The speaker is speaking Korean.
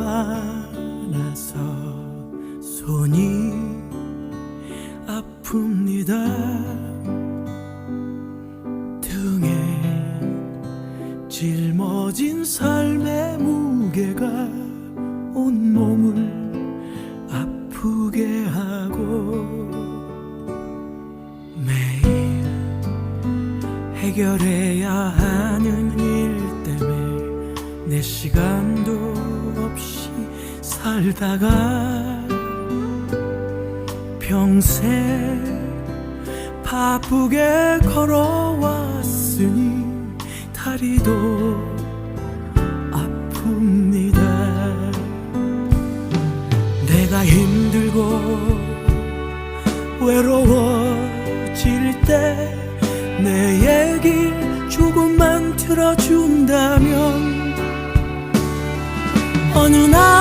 많아서 손이 아픕니다. 등에 짊어진 삶의 무 게가 온 몸을 아프게 하고 매일 해결해야 하는 일 때문에 내 시간도 없이 살다가 평생 바쁘게 걸어왔으니 다리도 힘들고 외로워질 때 내 얘기 조금만 들어준다면 어느 날